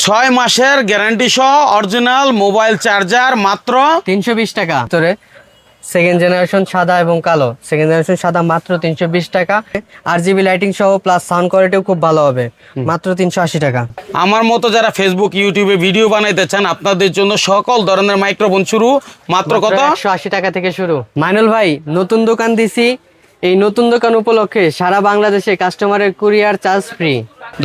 ছয় মাসের গ্যারান্টি সহ অরিজিনাল মোবাইল চার্জার মাত্র তিনশো বিশ টাকা। তোরে সেকেন্ড জেনারেশন সাদা এবং কালো। সেকেন্ড জেনারেশন সাদা মাত্র তিনশো বিশ টাকা। আর জিবি লাইটিং সহ প্লাস সাউন্ড কোয়ালিটিও খুব ভালো হবে। মাত্র তিনশো আশি টাকা। আমার মতো যারা ফেসবুক ইউটিউবে ভিডিও বানাইতে চান আপনাদের জন্য সকল ধরনের মাইক্রোফোন শুরু। মাত্র কত? একশো আশি টাকা থেকে শুরু। মাইনুল ভাই নতুন দোকান দিছি। এই নতুন দোকান উপলক্ষে সারা বাংলাদেশে কাস্টমারের কুরিয়ার চার্জ ফ্রি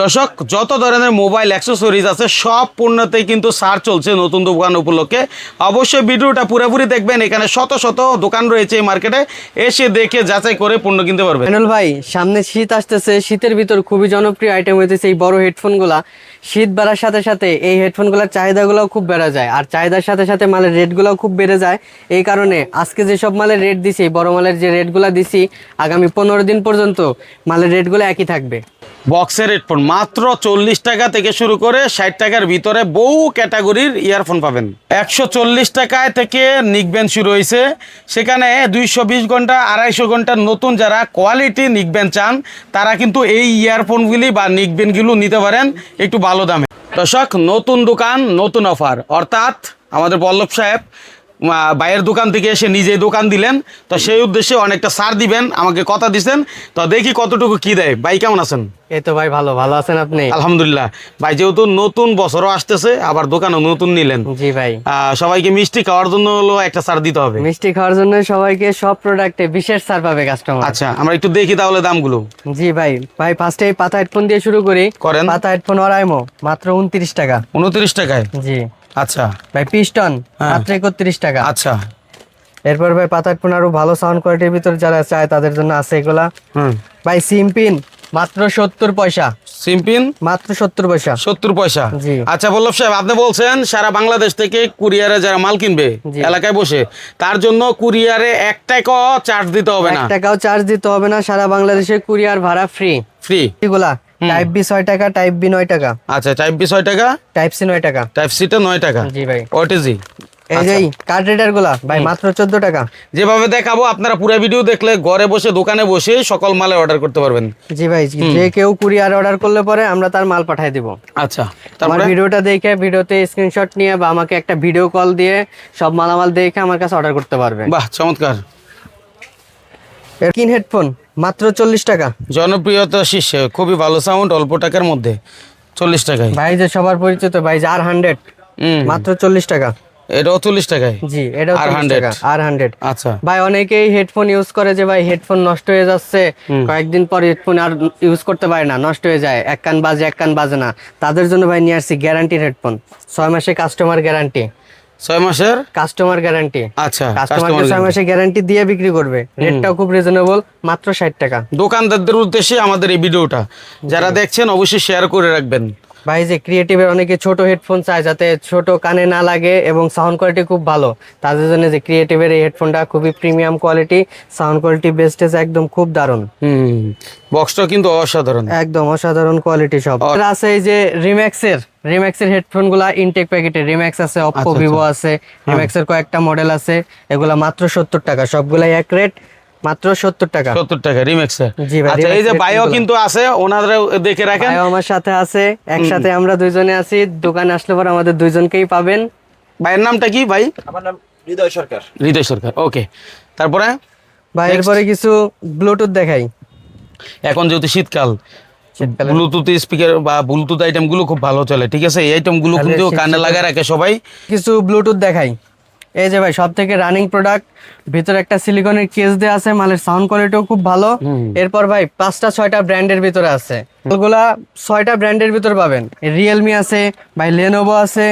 দর্শক, যত ধরনের মোবাইল অ্যাক্সেসরিজ আছে, সব পণ্যতেই কিন্তু সার চলছে নতুন দোকান উপলক্ষে। অবশ্যই ভিডিওটা পুরোপুরি দেখবেন, এখানে শত শত দোকান রয়েছে এই মার্কেটে। এসে দেখে যাচাই করে পণ্য কিনতে পারবেন। মাইনুল ভাই, সামনে শীত আসতেছে, শীতের ভিতর খুবই জনপ্রিয় আইটেম হইতেছে এই বড় হেডফোনগুলা শীত বাড়ার সাথে সাথে এই হেডফোনগুলোর চাহিদাগুলোও খুব বেড়ে যায়, আর চাহিদার সাথে সাথে মালের রেটগুলোও খুব বেড়ে যায়। এই কারণে আজকে যেসব মালের রেট দিছি বড় মালের যে রেটগুলো দিছি, আগামী পনেরো দিন পর্যন্ত মালের রেটগুলো একই থাকবে। বক্সের হেডফোন। মাত্র চল্লিশ টাকা থেকে শুরু করে ষাট টাকার ভিতরে বহু ক্যাটাগরির ইয়ারফোন পাবেন। একশো চল্লিশ টাকায় থেকে নিকব্যান্ড শুরু হয়েছে। সেখানে দুইশো বিশ ঘণ্টা, আড়াইশো ঘণ্টার নতুন যারা কোয়ালিটি নিকব্যান্ড চান, তারা কিন্তু এই ইয়ারফোনগুলি বা নিকব্যান্ডগুলো নিতে পারেন একটু ভালো দামে। দর্শক, নতুন দোকান, নতুন অফার। অর্থাৎ আমাদের বল্লভ সাহেব বাইরের দোকান থেকে এসে নিজে দোকান দিলেন। তো সেই উদ্দেশ্যে অনেকটা সার দিবেন আমাকে কথা দিছেন। তো দেখি কতটুকু কি দেয়। ভাই কেমন আছেন? এই তো ভাই ভালো। ভালো আছেন আপনি? আলহামদুলিল্লাহ। ভাই যেহেতু নতুন বছরও আসতেছে আবার দোকানও নতুন নিলেন। জি ভাই। সবাইকে মিষ্টি খাওয়ার জন্য হলো একটা সার দিতে হবে। মিষ্টি খাওয়ার জন্য সবাইকে সব প্রোডাক্টে বিশেষ ছাড় পাবে কাস্টমার আচ্ছা আমরা একটু দেখি তাহলে দামগুলো। জি ভাই। ভাই ফার্স্টে এই পাতা হেডফোন দিয়ে শুরু করি। করেন। পাতা হেডফোন অরাইমো মাত্র উনত্রিশ টাকা। উনত্রিশ টাকায়। জি। আচ্ছা। ভাই পিস্টন হ্যাঁ। মাত্র একত্রিশ টাকা। আচ্ছা। এরপর ভাই পাতা হেডফোন আরও ভালো সাউন্ড কোয়ালিটির ভিতর যারা চায় তাদের জন্য আছে এগুলা। ভাই সিমপিন মাত্র সত্তর পয়সা। সিম্পিন? মাত্র সত্তর পয়সা। সত্তর পয়সা? আচ্ছা বল্লভ সাহেব আপনি বলছেন সারা বাংলাদেশ থেকে কুরিয়ারে যারা মাল কিনবে এলাকায় বসে তার জন্য কুরিয়ারে এক টাকাও চার্জ দিতে হবে না। এক টাকাও চার্জ দিতে হবে না সারা বাংলাদেশে কুরিয়ার ভাড়া ফ্রি ফ্রি এগুলা। টাইপ বি ছয় টাকা টাইপ বি নয় টাকা। আচ্ছা টাইপ বি ছয় টাকা? টাইপ সি নয় টাকা। টাইপ সিটা নয় টাকা? জি ভাই। ওটিজি এই যে কার্ড রিডারগুলা ভাই মাত্র চোদ্দ টাকা। যেভাবে দেখাবো আপনারা পুরো ভিডিও দেখলে ঘরে বসে দোকানে বসে সকল মালে অর্ডার করতে পারবেন। জি ভাই যে কেউ কুরিয়ার অর্ডার করলে পরে আমরা তার মাল পাঠিয়ে দিব। আচ্ছা আমার তারপরে ভিডিওটা দেখে ভিডিওতে স্ক্রিনশট নিয়ে বা আমাকে একটা ভিডিও কল দিয়ে সব মালামাল দেখে আমার কাছে অর্ডার করতে পারবে। বাহ চমৎকার। কিন হেডফোন? মাত্র চল্লিশ টাকা। জনপ্রিয়তা শীর্ষে খুবই ভালো সাউন্ড অল্প টাকার মধ্যে চল্লিশ টাকায়। ভাই যে সবার পরিচিত ভাই আর হান্ড্রেড মাত্র চল্লিশ টাকা। এটাও চল্লিশ টাকায়? জি এটাও আর চল্লিশ 100 টাকা আর হান্ড্রেড আচ্ছা। ভাই অনেকেই হেডফোন ইউজ করে যে ভাই হেডফোন নষ্ট হয়ে যাচ্ছে। কয়েকদিন পর হেডফোন আর ইউজ করতে পারে না নষ্ট হয়ে যায়। এক কান বাজে এক কান বাজে না। তাদের জন্য ভাই নিয়ে আসছি গ্যারান্টির হেডফোন ছয় মাসে কাস্টমার গ্যারান্টি ছয় মাসের? কাস্টমার গ্যারান্টি আচ্ছা কাস্টমারকে ছয় মাসে গ্যারান্টি দিয়ে বিক্রি করবে। রেটটাও খুব রিজনেবল মাত্র ষাট টাকা। দোকানদারদের উদ্দেশ্যে আমাদের এই ভিডিওটা। যারা দেখছেন অবশ্যই শেয়ার করে রাখবেন। ভাই যে ক্রিয়েটিভের অনেকে ছোট হেডফোন চায় যাতে ছোট কানে না লাগে এবং সাউন্ড কোয়ালিটি খুব ভালো। তাদের জন্য যে ক্রিয়েটিভের এই হেডফোনটা খুবই প্রিমিয়াম কোয়ালিটি সাউন্ড কোয়ালিটি বেস্টেজ একদম খুব দারুণ। বক্সটা কিন্তু অসাধারণ। একদম অসাধারণ কোয়ালিটি সব। আছে এই যে রিম্যাক্সের রিম্যাক্সের হেডফোনগুলা ইনটেক প্যাকেটে রিম্যাক্স আছে অপো আচ্ছা, ভিভো আছে রিম্যাক্সের কয়েকটা মডেল আছে এগুলা মাত্র সত্তর টাকা সবগুলাই এক রেট মাত্র সত্তর টাকা। সত্তর টাকা রিমেক্সের জি ভাই, আচ্ছা এই যে বায়ো কিন্তু আছে ওনারা দেখে রাখেন। আমার সাথে আছে একসাথে আমরা দুইজনে আছি দোকানে আসলে পর আমাদের দুইজনকেই পাবেন। ভাইয়ের নামটা কি ভাই? আমার নাম হৃদয় সরকার। হৃদয় সরকার ওকে। তারপরে? ভাই এরপরে কিছু ব্লুটুথ দেখাই। এখন যেহেতু শীতকালে ব্লুটুথ স্পিকার বা ব্লুটুথ আইটেমগুলো খুব ভালো চলে ঠিক আছে? এই আইটেমগুলো কিন্তু কানে লাগায় রাখে সবাই। কিছু ব্লুটুথ দেখাই। এই যে ভাই সব থেকে রানিং প্রোডাক্ট ভিতরে একটা সিলিকনের কেস দেওয়া আছে মালের সাউন্ড কোয়ালিটিও খুব ভালো। এরপর ভাই পাঁচটা ছয়টা ব্র্যান্ডের ভিতরে আছে। এগুলা ছয়টা ব্র্যান্ডের ভিতরে পাবেন। রিয়েলমি আছে ভাই লেনোভো আছে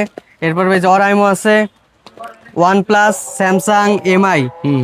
এরপর ভাই জরাইমো আছে ওয়ান প্লাস স্যামসাং এমআই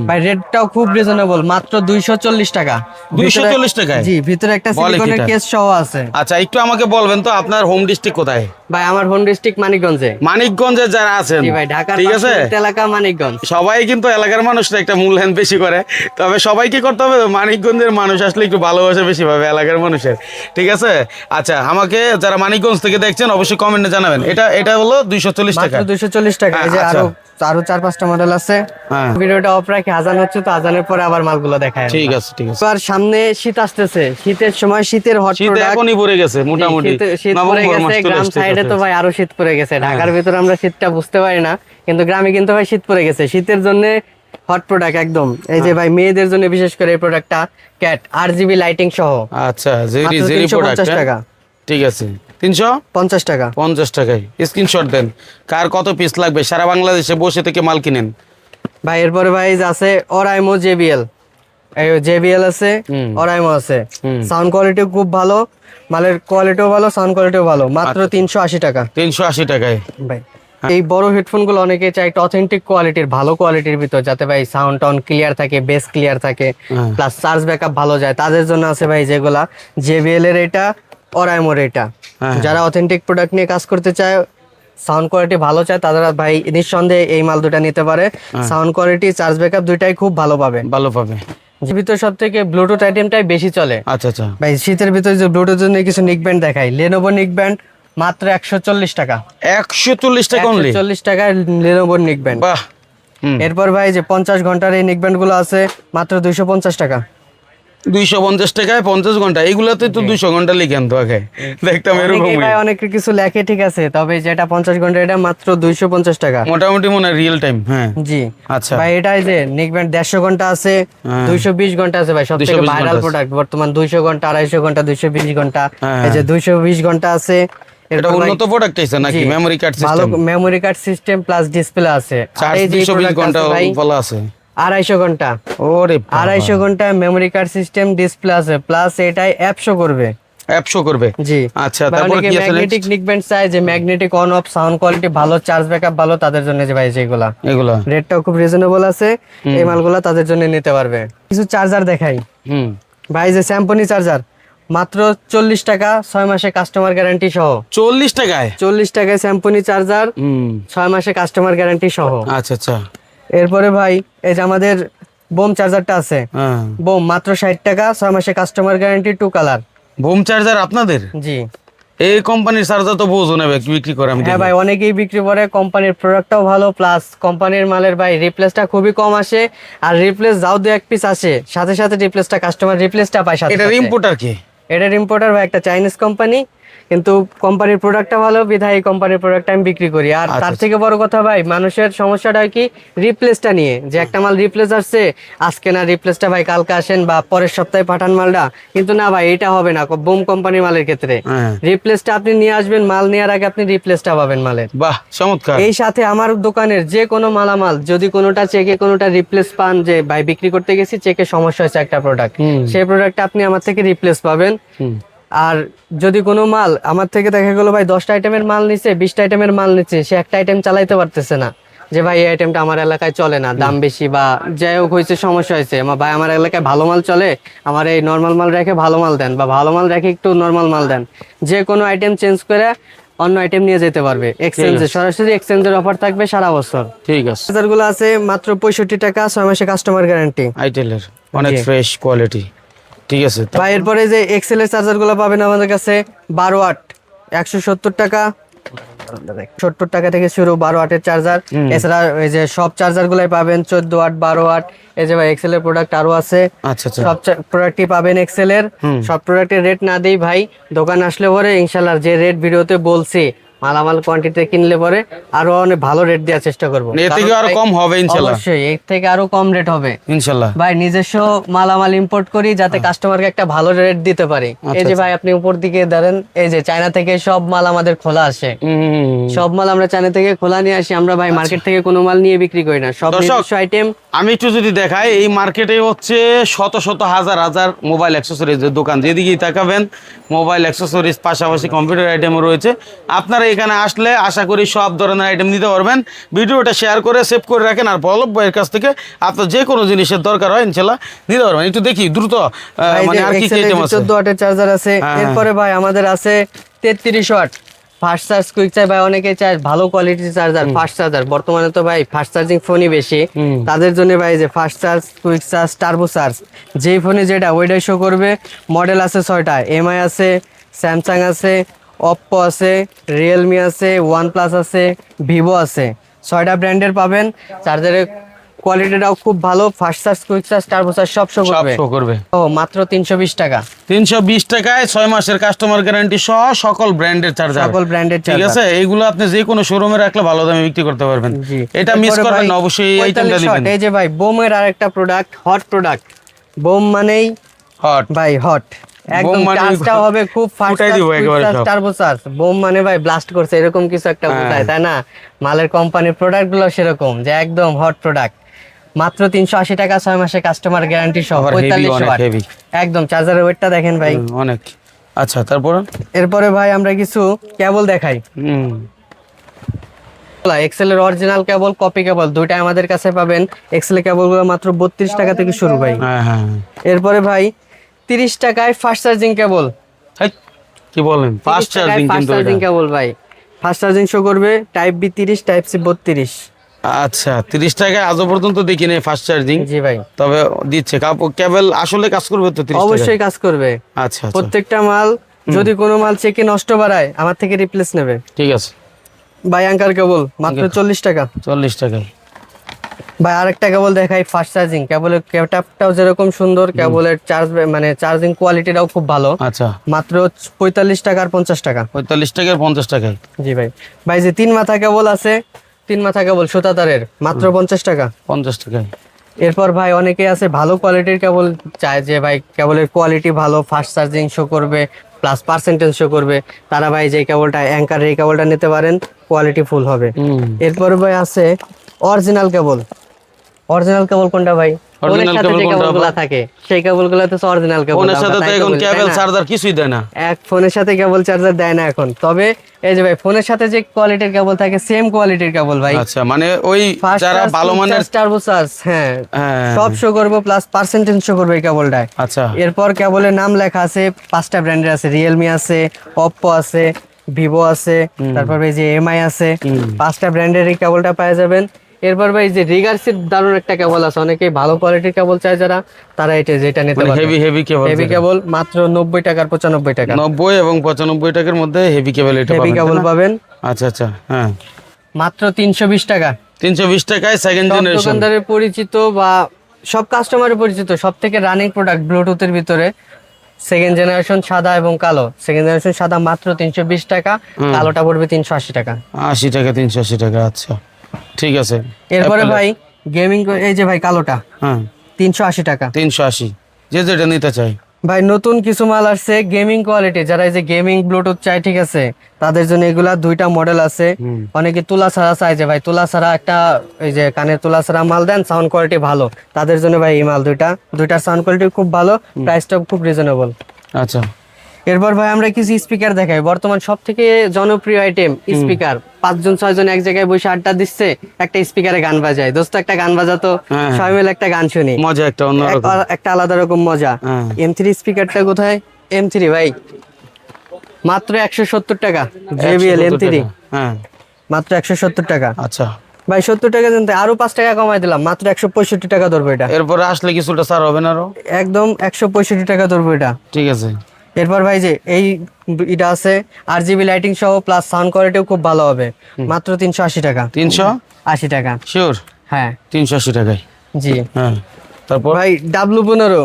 ভাই রেটটাও খুব রিজনেবল মাত্র দুইশো চল্লিশ টাকা। দুইশো চল্লিশ টাকা জি ভিতরে একটা সিলিকনের কেস সহ আছে। আচ্ছা একটু আমাকে বলবেন তো আপনার হোম ডিস্ট্রিক্ট কোথায়? ভাই আমার হোম ডিস্ট্রিক্ট মানিকগঞ্জে। মানিকগঞ্জে যারা আছেন ভাই ঠিক আছে? এলাকা মানিকগঞ্জ। সবাই কিন্তু এলাকার মানুষরা একটা মূল্যায়ন বেশি করে তবে সবাই কি করতে হবে মানিকগঞ্জের মানুষ আসলে একটু ভালোবাসা বেশি পাবে এলাকার মানুষের ঠিক আছে? আচ্ছা আমাকে যারা মানিকগঞ্জ থেকে দেখছেন অবশ্যই কমেন্টে জানাবেন। এটা এটা হলো দুইশো চল্লিশ টাকা। দুইশো চল্লিশ টাকা। এই যে আচ্ছা। আরও আরও চার পাঁচটা মডেল আছে। হ্যাঁ। ভিডিওটা অফ রাখি আজান হচ্ছে তো আজানের পরে আবার মালগুলো দেখায় ঠিক আছে ঠিক আছে। আর সামনে শীত আসতেছে। শীতের সময় শীতের হট শীত এখনই পড়ে গেছে মোটামুটি। শীত পড়ে গেছে গ্রাম সাইডে গ্রামে তো ভাই আরও শীত পড়ে গেছে। হ্যাঁ। ঢাকার ভিতরে আমরা শীতটা বুঝতে পারি না কিন্তু গ্রামে কিন্তু ভাই শীত পড়ে গেছে। শীতের জন্য হট প্রোডাক্ট একদম। এই যে ভাই মেয়েদের জন্য বিশেষ করে এই প্রোডাক্টটা ক্যাট আর জিবি লাইটিং সহ। আচ্ছা জেরি জেরি প্রোডাক্ট টাকা। ঠিক আছে। তিনশো? পঞ্চাশ টাকা। পঞ্চাশ টাকায়। স্ক্রিনশট দেন। কার কত পিস লাগবে? সারা বাংলাদেশে বসে থেকে মাল কিনেন। ভাই এরপরে ভাই আছে অরাইমো জেবিএল জেবিএল আছে। অরাইমো আছে সাউন্ড কোয়ালিটি খুব ভালো মালের কোয়ালিটিও ভালো সাউন্ড কোয়ালিটিও ভালো মাত্র আচ্ছা। তিনশো আশি টাকা তিনশো আশি টাকায় ভাই এই বড় হেডফোনগুলো অনেকে চাই একটা অথেন্টিক কোয়ালিটির ভালো কোয়ালিটির ভিতর যাতে ভাই সাউন্ড টাউন ক্লিয়ার থাকে বেস ক্লিয়ার থাকে হ্যাঁ। প্লাস চার্জ ব্যাকআপ ভালো যায় তাদের জন্য আছে ভাই যেগুলা জেবিএল এর এটা অরাইমোর এটা হ্যাঁ। যারা অথেন্টিক প্রোডাক্ট নিয়ে কাজ করতে চায় সাউন্ড কোয়ালিটি ভালো চায় তারা ভাই নিঃসন্দেহে এই মাল দুটা নিতে পারে হ্যাঁ। সাউন্ড কোয়ালিটি চার্জ ব্যাকআপ দুইটাই খুব ভালো পাবে ভালো পাবে ভিতর সব থেকে ব্লুটুথ আইটেমটাই বেশি চলে। আচ্ছা আচ্ছা। ভাই শীতের ভিতরে যে ব্লুটুথ জন্য কিছু নিক ব্যান্ড দেখাই। লেনোভো নিক ব্যান্ড মাত্র একশো চল্লিশ টাকা। একশো চল্লিশ টাকা অনলি চল্লিশ টাকা লেনোভো নিক ব্যান্ড বাহ এরপর ভাই যে পঞ্চাশ ঘণ্টার এই নিক ব্যান্ডগুলো আছে মাত্র দুইশো পঞ্চাশ টাকা। দুইশো পঞ্চাশ টাকায় পঞ্চাশ ঘণ্টা। এইগুলাতে তো দুইশো ঘণ্টা লিখেন তো আগে দেখতাম এরকম অনেক কিছু লেখে ঠিক আছে তবে যেটা পঞ্চাশ ঘণ্টা এটা মাত্র দুইশো পঞ্চাশ টাকা। মোটামুটি মনে হয় রিয়েল টাইম হ্যাঁ। জি। আচ্ছা। ভাই এটাই যে নিক দেড়শো ঘণ্টা আছে হ্যাঁ। দুইশো বিশ ঘণ্টা আছে ভাই সব থেকে ভাইরাল প্রোডাক্ট বর্তমান দুইশো ঘণ্টা আড়াইশো ঘণ্টা দুইশো বিশ ঘণ্টা হ্যাঁ, এই যে দুইশো বিশ ঘণ্টা আছে এটা উন্নত প্রোডাক্ট আছে নাকি? মেমোরি কার্ড ভালো memory card system plus display আছে। আর চার্জ এই যে দুইশো বিশ product ঘণ্টা আছে বলা আছে। আড়াইশো ঘণ্টা। ওরে আড়াইশো ঘণ্টা মেমোরি কার্ড সিস্টেম ডিসপ্লে আছে প্লাস এটাই অ্যাপ শো করবে। অ্যাপ শো করবে? জি। আচ্ছা তারপর কি আছে ম্যাগনেটিক নিকবেন্ড চাই যে magnetic on off sound quality ভালো চার্জ ব্যাকআপ ভালো তাদের জন্য যে ভাই যেগুলা এগুলা। রেটটাও খুব রিজনেবল আছে। এই মালগুলা তাদের জন্য নিতে পারবে। কিছু চার্জার দেখাই। হুম। ভাই যে স্যাম্পনি চার্জার মাত্র চল্লিশ টাকা ছয় মাসে কাস্টমার গ্যারান্টি সহ। চল্লিশ টাকায়? চল্লিশ টাকায় স্যাম্পনি চার্জার হুম। ছয় মাসে কাস্টমার গ্যারান্টি সহ। আচ্ছা আচ্ছা। এরপরে ভাই এই যে আমাদের বোম চার্জারটা আছে। হ্যাঁ। বোম মাত্র ষাট টাকা ছয় মাসে customer guarantee two colour Boom charger আপনাদের? জি। এই কোম্পানির চার্জার তো বোঝো নেবে বিক্রি করে আমি হ্যাঁ ভাই অনেকেই বিক্রি করে কোম্পানির প্রোডাক্টটাও ভালো প্লাস কোম্পানির মালের ভাই রিপ্লেসটা খুবই কম আসে আর রিপ্লেস যাও দু এক পিস আসে সাথে সাথে রিপ্লেসটা কাস্টমার রিপ্লেসটা পায় সাথে এটার ইম্পোর্টার কি? এটার ইম্পোর্টার ভাই একটা চাইনিজ কোম্পানি কিন্তু কোম্পানির প্রোডাক্টটা ভালো বিধায় এই কোম্পানির প্রোডাক্টটা আমি বিক্রি করি। আর আচ্ছা, তার আচ্ছা। থেকে বড় কথা ভাই মানুষের সমস্যাটা হয় কি রিপ্লেসটা নিয়ে। যে একটা মাল রিপ্লেস আসছে আজকে না রিপ্লেসটা ভাই কালকে আসেন বা পরের সপ্তাহে পাঠান মালটা। কিন্তু না ভাই এটা হবে না বোম কোম্পানির মালের ক্ষেত্রে। হ্যাঁ। রিপ্লেসটা আপনি নিয়ে আসবেন মাল নেওয়ার আগে আপনি রিপ্লেসটা পাবেন মালের। বাহ চমৎকার। এই সাথে আমার দোকানের যে কোনো মালামাল যদি কোনোটা চেকে কোনোটা রিপ্লেস পান যে ভাই বিক্রি করতে গেছি চেকে সমস্যা হয়েছে একটা প্রোডাক্ট সেই প্রোডাক্টটা আপনি আমার থেকে রিপ্লেস পাবেন। আর যদি কোনো মাল আমার থেকে দেখা গেলো ভাই দশটা আইটেমের মাল নিচ্ছে বিশটা আইটেমের মাল নিচ্ছে সে একটা আইটেম চালাইতে পারতেছে না। যে ভাই এই আইটেমটা আমার এলাকায় চলে না দাম বেশি বা যাই হোক হয়েছে সমস্যা হয়েছে। আমার ভাই আমার এলাকায় ভালো মাল চলে আমার এই নর্মাল মাল রেখে ভালো মাল দেন বা ভালো মাল রেখে একটু নর্মাল মাল দেন। যে কোনো আইটেম চেঞ্জ করে অন্য আইটেম নিয়ে যেতে পারবে। এক্সচেঞ্জে সরাসরি এক্সচেঞ্জের অফার থাকবে সারা বছর। ঠিক আছে। চার্জারগুলো আছে মাত্র পঁয়ষট্টি টাকা ছয় মাসে কাস্টমার গ্যারান্টি আইটেলের অনেক ফ্রেশ কোয়ালিটি ঠিক আছে বা এরপরে যে এক্সেল এর চার্জারগুলো পাবেন আমাদের কাছে বারো আট একশো সত্তর টাকা। সত্তর টাকা থেকে শুরু বারো আটের চার্জার এছাড়া এই যে সব চার্জার গুলাই পাবেন চোদ্দ আট বারো আট এই যে ভাই এক্সেল এর প্রোডাক্ট আরও আছে। আচ্ছা আচ্ছা। সব প্রোডাক্টই পাবেন এক্সেল এর। সব প্রোডাক্টের রেট না দেই ভাই দোকান আসলে পরে ইনশাল্লাহ যে রেট ভিডিওতে বলছি মালামাল কোয়ান্টিটি কিনলে পরে আরও অনেক ভালো রেট দেওয়ার চেষ্টা করব। এর থেকে আরও কম হবে ইনশাল্লাহ। অবশ্যই এর থেকে আরও কম রেট হবে। ইনশাল্লাহ। ভাই নিজস্ব মালামাল ইম্পোর্ট করি যাতে কাস্টমারকে একটা ভালো রেট দিতে পারি। এই যে ভাই আপনি উপর দিকে ধরেন এই যে চায়না থেকে সব মাল আমাদের খোলা আসে। সব মাল আমরা চায়না থেকে খোলা নিয়ে আসি আমরা ভাই মার্কেট থেকে কোনো মাল নিয়ে বিক্রি করি না। সব নিজস্ব আইটেম আমি একটু যদি দেখাই এই মার্কেটে হচ্ছে শত শত হাজার হাজার মোবাইল অ্যাক্সেসরিজের দোকান। যেদিকেই তাকাবেন মোবাইল অ্যাক্সেসরিজ পাশাপাশি কম্পিউটার আইটেমও রয়েছে। আপনারা এখানে আসলে আশা করি সব ধরনের আইটেম নিতে পারবেন। ভিডিওটা শেয়ার করে সেভ করে রাখেন আর বল্লভ ভাইয়ের কাছ থেকে আপনার যে কোনো জিনিসের দরকার হয় ইনশাল্লাহ নিতে পারবেন। একটু দেখি দ্রুত মানে আর কি কি আইটেম আছে? চোদ্দ ওয়াটের চার্জার আছে হ্যাঁ, এরপরে ভাই আমাদের আছে তেত্রিশ ওয়াট ফাস্ট চার্জ কুইক চাই ভাই অনেকে চায় ভালো কোয়ালিটির চার্জার ফাস্ট চার্জার বর্তমানে তো ভাই ফাস্ট চার্জিং ফোনই বেশি। তাদের জন্য ভাই যে fast charge quick charge turbo charge যেই ফোনে যেটা ওইটাই শো করবে। মডেল আছে ছয়টা এমআই আছে স্যামসাং আছে অপ্পো আছে রিয়েলমি আছে ওয়ান প্লাস আছে ভিভো আছে। ছয়টা ব্র্যান্ডের পাবেন। চার্জারের কোয়ালিটিটাও খুব ভালো fast charge quick charge turbo charge সব শো করবে। শো করবে। ও মাত্র তিনশো বিশ টাকা। তিনশো বিশ টাকায় ছয় মাসের কাস্টমার গ্যারান্টি সহ সকল ব্র্যান্ডের চার্জার সকল ব্র্যান্ডের ঠিক আছে? এইগুলো আপনি যে কোনো শোরুমে রাখলে ভালো দামে বিক্রি করতে পারবেন। এটা মিস করবেন না অবশ্যই আইটেমটা 45 দিবেন এই যে ভাই বোমের আরেকটা প্রোডাক্ট হট প্রোডাক্ট বোম মানেই হট ভাই হট একদম চার্জটা হবে খুব। টার্বো চার্জ বোম মানে ভাই ব্লাস্ট করছে এরকম কিছু একটা হ্যাঁ। বোঝায় তাই না? মালের কোম্পানির প্রোডাক্টগুলো সেরকম যে একদম হট প্রোডাক্ট মাত্র তিনশো আশি টাকা ছয় মাসে কাস্টমার গ্যারান্টি সহ পঁয়তাল্লিশ। একদম চার্জারের ওয়েটটা দেখেন ভাই। অনেক। আচ্ছা তারপর? এরপরে ভাই আমরা কিছু কেবল দেখাই। এক্সেল এর অরিজিনাল কেবল কপি কেবল দুইটা আমাদের কাছে পাবেন। এক্সেল কেবলগুলো মাত্র বত্রিশ টাকা থেকে শুরু ভাই। হ্যাঁ হ্যাঁ। এরপরে ভাই তিরিশ টাকায় ফাস্ট চার্জিং কেবল কি বলেন? Fast charging fast charging cable ভাই। ফাস্ট চার্জিং শো করবে টাইপ বি তিরিশ টাইপ সি বত্রিশ। আচ্ছা তিরিশ টাকায় আজও পর্যন্ত দেখি নেই ফাস্ট চার্জিং জি ভাই। তবে দিচ্ছে। কেবল আসলে কাজ করবে তো অবশ্যই কাজ করবে। আচ্ছা আচ্ছা। প্রত্যেকটা মাল যদি কোনো মাল চেকে নষ্ট বাড়ায় আমার থেকে রিপ্লেস নেবে। ঠিক আছে। ভাই আঙ্কার কেবল মাত্র চল্লিশ টাকা। চল্লিশ টাকায়। ভাই আরেকটা কেবল দেখাই ফাস্ট চার্জিং কেবল ক্যাপটাপটাও যেরকম সুন্দর কেবলের চার্জ মানে চার্জিং কোয়ালিটিটাও খুব ভালো। আচ্ছা। মাত্র পঁয়তাল্লিশ টাকা আর পঞ্চাশ টাকা। পঁয়তাল্লিশ টাকায় পঞ্চাশ টাকায়। জি ভাই। ভাই যে তিন মাথা কেবল আছে তিন মাথা কেবল সুতা তারের মাত্র পঞ্চাশ টাকা। পঞ্চাশ টাকায়। এরপর ভাই অনেকে আছে ভালো কোয়ালিটির কেবল চায় যে ভাই কেবলের কোয়ালিটি ভালো ফাস্ট চার্জিং শো করবে প্লাস পার্সেন্টেজ শো করবে। তারা ভাই যে কেবলটা অ্যাঙ্কার এই কেবলটা নিতে পারেন কোয়ালিটি ফুল হবে। এরপর ভাই আছে অরিজিনাল কেবল অরিজিনাল কেবল কোনটা ভাই? Original সাথে কোনটা থাকে সেই কেবলগুলো তো অরিজিনাল কেবল ফোনের সাথে তো এখন কেবল চার্জার কিছুই দেয় না। এক ফোনের সাথে কেবল চার্জার দেয় না এখন। তবে এই যে ভাই ফোনের সাথে যে কোয়ালিটির কেবল থাকে সেম কোয়ালিটির কেবল ভাই। আচ্ছা মানে ওই যারা ভালো মানের টার্বো চার্জ হ্যাঁ। হ্যাঁ। সব শো করব প্লাস পার্সেন্টেজ শো করবে এই কেবলটায় আচ্ছা। এরপর কেবলের নাম লেখা আছে পাঁচটা ব্র্যান্ডের আছে রিয়েলমি আছে অপ্পো আছে ভিভো আছে তারপর এই যে এমআই আছে। পাঁচটা ব্র্যান্ডের এই কেবলটা পাওয়া যাবেন। এরপর ভাই যে রিগার্সির দারুণ একটা কেবল আছে। অনেকেই ভালো কোয়ালিটির কেবল চায় যারা তারা এটা যেটা নিতে পারবে। Heavy heavy cable heavy cable মাত্র নব্বই টাকার পঁচানব্বই টাকা। নব্বই এবং পঁচানব্বই টাকার মধ্যে হেভি কেবল এটা হেভি কেবল পাবেন। আচ্ছা আচ্ছা হ্যাঁ। মাত্র তিনশো বিশ টাকা। তিনশো বিশ টাকায় সেকেন্ড জেনারেশন দোকানদারের পরিচিত বা সব কাস্টমারের পরিচিত সব থেকে রানিং প্রোডাক্ট ব্লুটুথের ভিতরে সেকেন্ড জেনারেশন সাদা এবং কালো। সেকেন্ড জেনারেশন সাদা মাত্র তিনশো বিশ টাকা কালোটা পড়বে তিনশো আশি টাকা। আশি টাকা তিনশো আশি টাকা আচ্ছা। ঠিক আছে। এরপরে ভাই গেমিং এই যে ভাই কালোটা হ্যাঁ। তিনশো আশি টাকা। তিনশো আশি। যে যেটা নিতে চাই ভাই নতুন কিছু মাল আসছে গেমিং কোয়ালিটি যারা এই যে গেমিং ব্লুটুথ চাই ঠিক আছে তাদের জন্য এগুলা দুইটা মডেল আছে। অনেকে তুলা ছাড়া চাই যে ভাই তুলা ছাড়া একটা এই যে কানের তুলা ছাড়া মাল দেন সাউন্ড কোয়ালিটি ভালো। তাদের জন্য ভাই এই মাল দুইটা দুইটার সাউন্ড কোয়ালিটি খুব ভালো প্রাইসটা খুব রিজনেবল আচ্ছা। এরপর ভাই আমরা কিছু স্পিকার দেখাই। বর্তমান সব থেকে জনপ্রিয় আইটেম স্পিকার পাঁচজন ছয়জন এক জায়গায় বসে আড্ডা দিচ্ছে একটা স্পিকারে গান বাজায়। দোস্ত একটা গান বাজাতো হ্যাঁ। সবাই মিলে একটা গান শুনি। মজা একটা অন্য একটা আলাদা রকম মজা। এম থ্রি স্পিকারটা কোথায়? এম থ্রি ভাই। মাত্র একশো সত্তর টাকা। জেবিএল এম থ্রি মাত্র একশো সত্তর টাকা। আচ্ছা। ভাই সত্তর টাকা জানতে আরও পাঁচ টাকা কমাই দিলাম। মাত্র একশো পঁয়ষট্টি টাকা ধরবো এটা। এরপরে আসলে কিছুটা ছাড় হবে না আরও? একদম একশো পঁয়ষট্টি টাকা ধরবো এটা। ঠিক আছে। এরপর ভাই যে এই এটা আছে আর জিবি লাইটিং সহ প্লাস সাউন্ড কোয়ালিটিও খুব ভালো হবে। মাত্র তিনশো আশি টাকা। তিনশো? আশি টাকা। শিওর হ্যাঁ। তিনশো আশি টাকায়? জি। হ্যাঁ। তারপর? ভাই ডাব্লু পনেরো।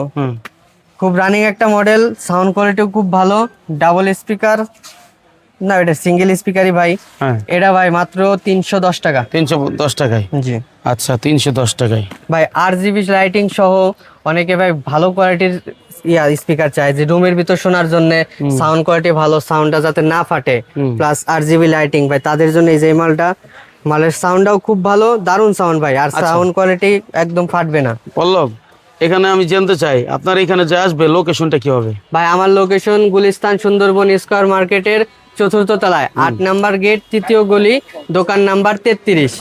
খুব রানিং একটা মডেল সাউন্ড কোয়ালিটিও খুব ভালো ডাবল স্পিকার না এটা সিঙ্গেল স্পিকারই ভাই। হ্যাঁ। এটা ভাই মাত্র তিনশো দশ টাকা। তিনশো দশ টাকায়? জি। আচ্ছা তিনশো দশ টাকায়। ভাই আর জিবি লাইটিং সহ অনেকে ভাই ভালো কোয়ালিটির ইয়া স্পিকার চায় যে রুমের ভিতর শোনার জন্য সাউন্ড কোয়ালিটি ভালো সাউন্ডটা যাতে না ফাটে প্লাস আর জিবি লাইটিং ভাই তাদের জন্য এই যে মালটা মালের সাউন্ডটাও খুব ভালো দারুণ সাউন্ড ভাই আর সাউন্ড কোয়ালিটি একদম ফাটবে না। পল্লব এখানে আমি জানতে চাই আপনার এখানে যে আসবে লোকেশনটা কি হবে? ভাই আমার লোকেশন গুলিস্তান সুন্দরবন স্কোয়ার মার্কেটের চতুর্থ তলায়। আট নাম্বার গেট তৃতীয় গলি দোকান নাম্বার তেত্রিশ।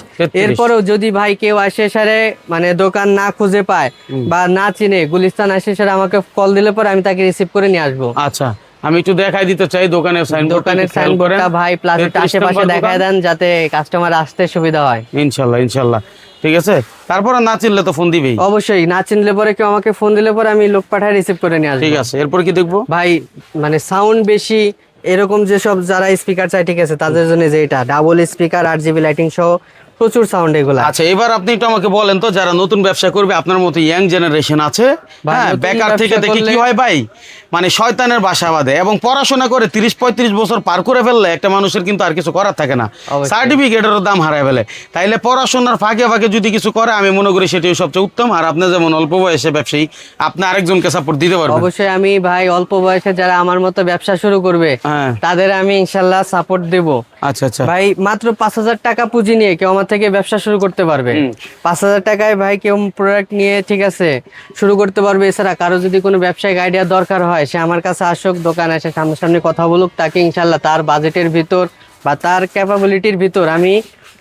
এরপরেও যদি ভাই কেউ আসে সারে মানে দোকান না খুঁজে পায় বা না চিনে গুলিস্তান আসে সারে আমাকে কল দিলে পরে আমি তাকে রিসিভ করে নিয়ে আসব। আচ্ছা আমি একটু দেখাই দিতে চাই দোকানের সাইনবোর্ড দোকানের সাইনবোর্ডটা ভাই প্লাস আশেপাশে দেখায় দেন যাতে কাস্টমার আসতে সুবিধা হয়। ইনশাল্লাহ ইনশাল্লাহ। ঠিক আছে? তারপরে না চিনলে তো ফোন দিবেই। অবশ্যই না চিনলে পরে কেউ আমাকে ফোন দিলে পরে আমি লোক পাঠায় রিসিভ করে নিয়ে আসব। ঠিক আছে এরপর কি দেখব? ভাই মানে সাউন্ড বেশি এরকম যেসব যারা স্পিকার চাই ঠিক আছে, তাদের জন্য যে এটা। Double speaker R GB lighting সহ প্রচুর সাউন্ড এগুলা। আচ্ছা এবার আপনি একটু আমাকে বলেন তো যারা নতুন ব্যবসা করবে আপনার মতো ইয়াং জেনারেশন আছে হ্যাঁ বেকার থেকে দেখি কি হয় ভাই? মানে শয়তানের বাসা বাঁধে এবং পড়াশোনা করে তিরিশ পঁয়ত্রিশ বছর পার করে ফেললে একটা মানুষের কিন্তু আর কিছু করার থাকে না। সার্টিফিকেটেরও দাম হারায় ফেলে। তাইলে পড়াশোনার ফাঁকে ফাঁকে যদি কিছু করে আমি মনে করি সেটাই সবচেয়ে উত্তম। আর আপনি যেমন অল্প বয়সে ব্যবসায়ী আপনি আরেকজনকে সাপোর্ট দিতে পারবেন। অবশ্যই আমি ভাই অল্প বয়সে যারা আমার মতো ব্যবসা শুরু করবে হ্যাঁ। তাদের আমি ইনশাল্লাহ সাপোর্ট দেব। আচ্ছা আচ্ছা। ভাই মাত্র পাঁচ হাজার টাকা পুঁজি নিয়ে কেউ আমার থেকে ব্যবসা শুরু করতে পারবে। পাঁচ হাজার টাকায় ভাই কেউ প্রোডাক্ট নিয়ে ঠিক আছে শুরু করতে পারবে। এছাড়া কারও যদি কোনো ব্যবসায়িক আইডিয়া দরকার হয় সে আমার কাছে আসুক দোকানে এসে সামনাসামনি কথা বলুক তাকে ইনশাল্লাহ তার বাজেটের ভিতর বা তার ক্যাপাবিলিটির ভিতর আমি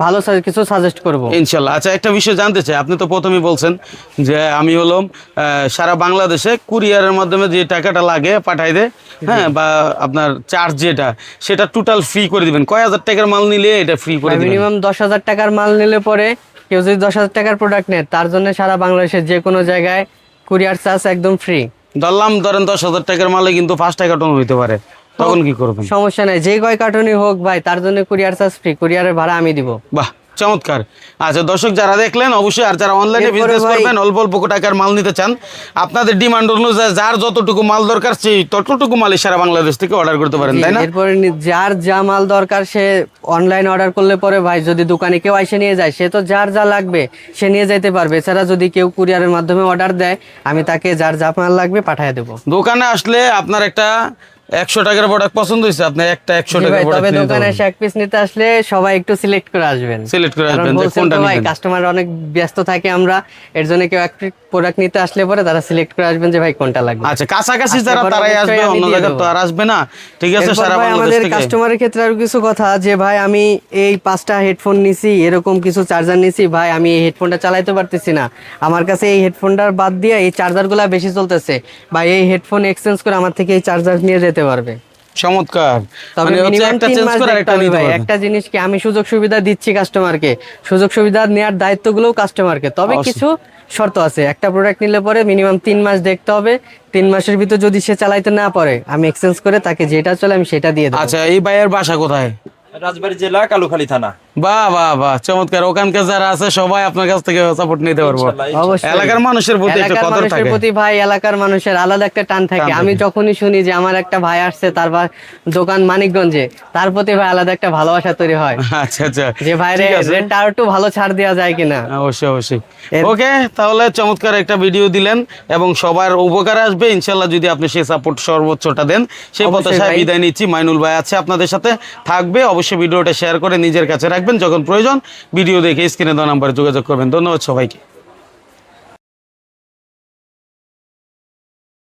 ভালো কিছু সাজেস্ট করব। ইনশাল্লাহ। আচ্ছা একটা বিষয় জানতে চাই। আপনি তো প্রথমেই বলছেন যে আমি হলাম সারা বাংলাদেশে কুরিয়ারের মাধ্যমে যে টাকাটা লাগে পাঠাই দে হ্যাঁ বা আপনার চার্জ যেটা সেটা টোটাল ফ্রি করে দিবেন। কয় হাজার টাকার মাল নিলে এটা ফ্রি করে দিবেন? মিনিমাম দশ হাজার টাকার মাল নিলে পরে কেউ যদি দশ হাজার টাকার প্রোডাক্ট নেয় তার জন্য সারা বাংলাদেশের যে কোনো জায়গায় কুরিয়ার চার্জ একদম ফ্রি ধরলাম ধরেন দশ হাজার টাকার মালে কিন্তু পাঁচ টাকা টন হইতে পারে। তখন কি করবেন? সমস্যা নাই যে কয় কার্টুনই হোক ভাই তার জন্য কুরিয়ার চার্জ ফ্রি কুরিয়ারের ভাড়া আমি দিব। বাহ চমৎকার। আচ্ছা দর্শক যারা দেখলেন অবশ্যই আর যারা অনলাইনে বিজনেস করবেন অল্প অল্প টাকার মাল নিতে চান আপনাদের ডিমান্ড অনুযায়ী যার যতটুকু মাল দরকার সেই ততটুকু মালই সারা বাংলাদেশ থেকে অর্ডার করতে পারেন তাই না? এরপরে যার যা মাল দরকার সে অনলাইন অর্ডার করলে পরে ভাই যদি দোকানে কেউ এসে নিয়ে যায় সে তো যার যা লাগবে সে নিয়ে যেতে পারবে। এছাড়া যদি কেউ কুরিয়ারের মাধ্যমে অর্ডার দেয় আমি তাকে যার যা মাল লাগবে পাঠিয়ে দেবো। দোকানে আসলে আপনার একটা একশো টাকার প্রোডাক্ট পছন্দ হয়েছে আপনি একটা একশো টাকার তবে দোকানে এসে এক পিস নিতে আসলে সবাই একটু সিলেক্ট করে আসবেন। সিলেক্ট করে আসবেন কোনটা নেবেন। কাস্টমার অনেক ব্যস্ত থাকে আমরা এর জন্য কেউ এক প্রোডাক্ট নিতে আসলে পরে তারা সিলেক্ট করে আসবেন যে ভাই কোনটা লাগবে। আচ্ছা কাছাকাছি যারা তারাই আসবে অন্য দিয়ে জায়গায় তো আর আসবে না। ঠিক আছে সারা বাংলাদেশ আমাদের থেকে কাস্টমারের ক্ষেত্রে আরও কিছু কথা যে ভাই আমি এই পাঁচটা হেডফোন নিছি এরকম কিছু চার্জার নিছি। ভাই আমি এই হেডফোনটা চালাইতে পারতেছি না। আমার কাছে এই হেডফোনটার বাদ দিয়ে এই চার্জারগুলো বেশি চলতেছে। বা এই হেডফোন এক্সচেঞ্জ করে আমার থেকে এই চার্জার নিয়ে যেতে পারবে। চমৎকার। মানে হচ্ছে একটা চেঞ্জ করে একটা নিতে ভাই। একটা জিনিস কি আমি সুযোগ সুবিধা দিচ্ছি কাস্টমারকে সুযোগ সুবিধা নেওয়ার দায়িত্বগুলোও কাস্টমারকে তবে কিছু শর্ত আছে। একটা প্রোডাক্ট নিলে পরে মিনিমাম তিন মাস দেখতে হবে। তিন মাসের ভিতর যদি সে চালাইতে না পারে আমি এক্সচেঞ্জ করে তাকে যেটা চলে আমি সেটা দিয়ে দেবো। আচ্ছা এই ভাইয়ের বাসা কোথায়? রাজবাড়ী জেলা কালুখালী থানা। বাহ বাহ বাহ। চমৎকার। ওখানকার যারা আছে সবাই আপনার কাছ থেকে সাপোর্ট নিতে পারব। এলাকার মানুষের প্রতি একটা কদর থাকে। প্রতি ভাই এলাকার মানুষের আলাদা একটা টান থাকে। আমি যখনই শুনি যে আমার একটা ভাই আসছে তার বা- দোকান মানিকগঞ্জে তার প্রতি ভাই আলাদা একটা ভালোবাসা তৈরি হয়। আচ্ছা আচ্ছা। যে ভাইরে রেটটা আর একটু ভালো ছাড় দেওয়া যায় কিনা। অবশ্যই অবশ্যই। ওকে তাহলে চমৎকার একটা ভিডিও দিলেন এবং সবার উপকার আসবে। ইনশাল্লাহ যদি আপনি সেই সাপোর্ট সর্বোচ্চটা দেন সেই প্রত্যাশায় বিদায় নিচ্ছি। মাইনুল ভাই আছে আপনাদের সাথে থাকবে। অবশ্যই ভিডিওটা শেয়ার করে নিজের কাছে রাখবেন যখন প্রয়োজন ভিডিও দেখে স্ক্রিনে দেওয়া নাম্বারে যোগাযোগ করবেন। ধন্যবাদ সবাইকে।